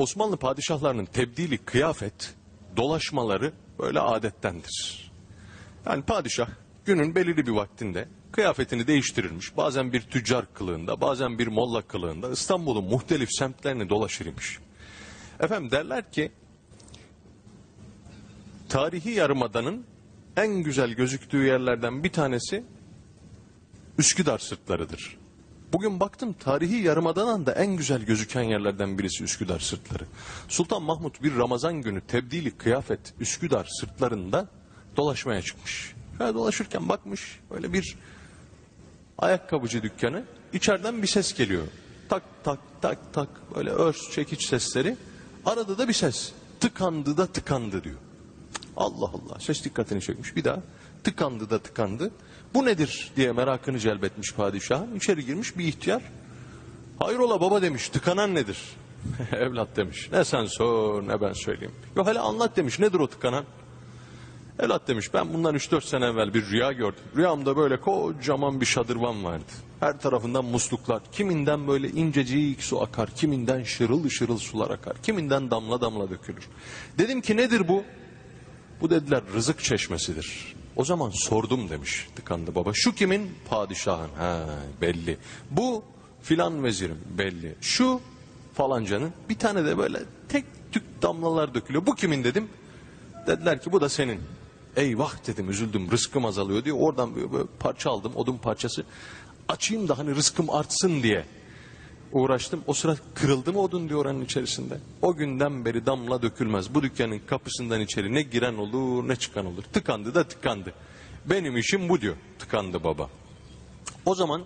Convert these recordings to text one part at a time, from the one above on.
Osmanlı padişahlarının tebdili kıyafet, dolaşmaları böyle adettendir. Yani padişah günün belirli bir vaktinde kıyafetini değiştirirmiş. Bazen bir tüccar kılığında, bazen bir molla kılığında İstanbul'un muhtelif semtlerini dolaşırmış. Efendim derler ki tarihi yarımadanın en güzel gözüktüğü yerlerden bir tanesi Üsküdar sırtlarıdır. Bugün baktım tarihi yarımadanan da en güzel gözüken yerlerden birisi Üsküdar sırtları. Sultan Mahmut bir Ramazan günü tebdili kıyafet Üsküdar sırtlarında dolaşmaya çıkmış. Şöyle dolaşırken bakmış öyle bir ayakkabıcı dükkanı içeriden bir ses geliyor. Tak tak tak tak böyle örs çekiç sesleri. Arada da bir ses. Tıkandı da tıkandı diyor. Allah Allah ses dikkatini çekmiş bir daha tıkandı da tıkandı. Bu nedir diye merakını celbetmiş padişahın. İçeri girmiş bir ihtiyar. Hayrola baba demiş tıkanan nedir? Evlat demiş ne sen sor ne ben söyleyeyim. Yok hele anlat demiş nedir o tıkanan? Evlat demiş ben bundan 3-4 sene evvel bir rüya gördüm. Rüyamda böyle kocaman bir şadırvan vardı. Her tarafından musluklar. Kiminden böyle incecik su akar. Kiminden şırıl şırıl sular akar. Kiminden damla damla dökülür. Dedim ki nedir bu? Bu dediler rızık çeşmesidir. O zaman sordum demiş tıkandı baba. Şu kimin? Padişahın. Ha belli. Bu filan vezirim belli. Şu falancanın bir tane de böyle tek tük damlalar dökülüyor. Bu kimin dedim. Dediler ki bu da senin. Eyvah dedim üzüldüm rızkım azalıyor diye oradan böyle, böyle parça aldım odun parçası. Açayım da hani rızkım artsın diye uğraştım. O sıra kırıldı mı odun diyor oranın içerisinde. O günden beri damla dökülmez. Bu dükkanın kapısından içeri ne giren olur ne çıkan olur. Tıkandı da tıkandı. Benim işim bu diyor. Tıkandı baba. O zaman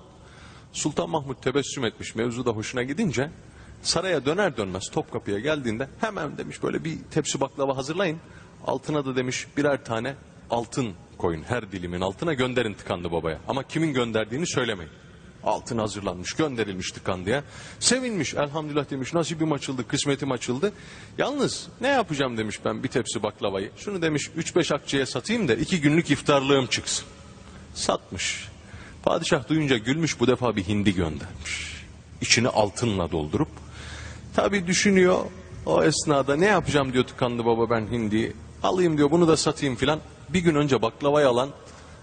Sultan Mahmut tebessüm etmiş mevzu da hoşuna gidince saraya döner dönmez Topkapı'ya geldiğinde hemen demiş böyle bir tepsi baklava hazırlayın. Altına da demiş birer tane altın koyun her dilimin altına gönderin tıkandı babaya. Ama kimin gönderdiğini söylemeyin. Altın hazırlanmış gönderilmiş tıkandıya. Sevinmiş elhamdülillah demiş nasibim açıldı kısmetim açıldı. Yalnız ne yapacağım demiş ben bir tepsi baklavayı. Şunu demiş 3-5 akçeye satayım da iki günlük iftarlığım çıksın. Satmış. Padişah duyunca gülmüş bu defa bir hindi göndermiş. İçini altınla doldurup. Tabi düşünüyor o esnada ne yapacağım diyor tıkandı baba ben hindiyi. Alayım diyor bunu da satayım filan. Bir gün önce baklavayı alan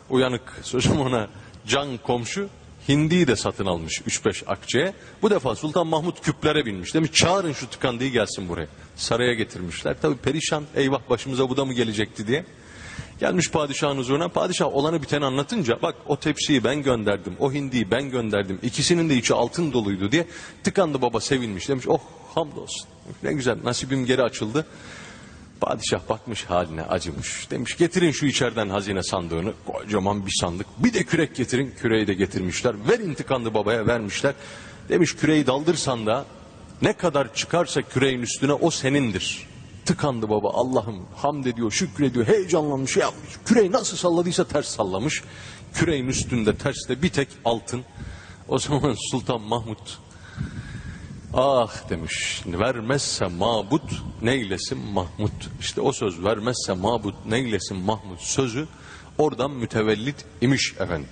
uyanık sözüm ona can komşu hindiyi de satın almış 3-5 akçeye. Bu defa Sultan Mahmut küplere binmiş. Demiş çağırın şu tıkandıyı gelsin buraya. Saraya getirmişler. Tabi perişan eyvah başımıza bu da mı gelecekti diye. Gelmiş padişahın huzuruna. Padişah olanı biteni anlatınca bak o tepsiyi ben gönderdim. O hindiyi ben gönderdim. İkisinin de içi altın doluydu diye tıkandı baba sevinmiş. Demiş oh hamdolsun. Ne güzel nasibim geri açıldı. Padişah bakmış haline acımış. Demiş getirin şu içeriden hazine sandığını. Kocaman bir sandık. Bir de kürek getirin. Küreği de getirmişler. Verin tıkandı babaya vermişler. Demiş küreği daldır sandığa. Ne kadar çıkarsa küreğin üstüne o senindir. Tıkandı baba Allah'ım hamd ediyor şükrediyor heyecanlanmış yapmış. Küreği nasıl salladıysa ters sallamış. Küreğin üstünde terste bir tek altın. O zaman Sultan Mahmut Ah demiş vermezse mabut neylesin Mahmut. İşte o söz vermezse mabut neylesin Mahmut sözü oradan mütevellit imiş efendim.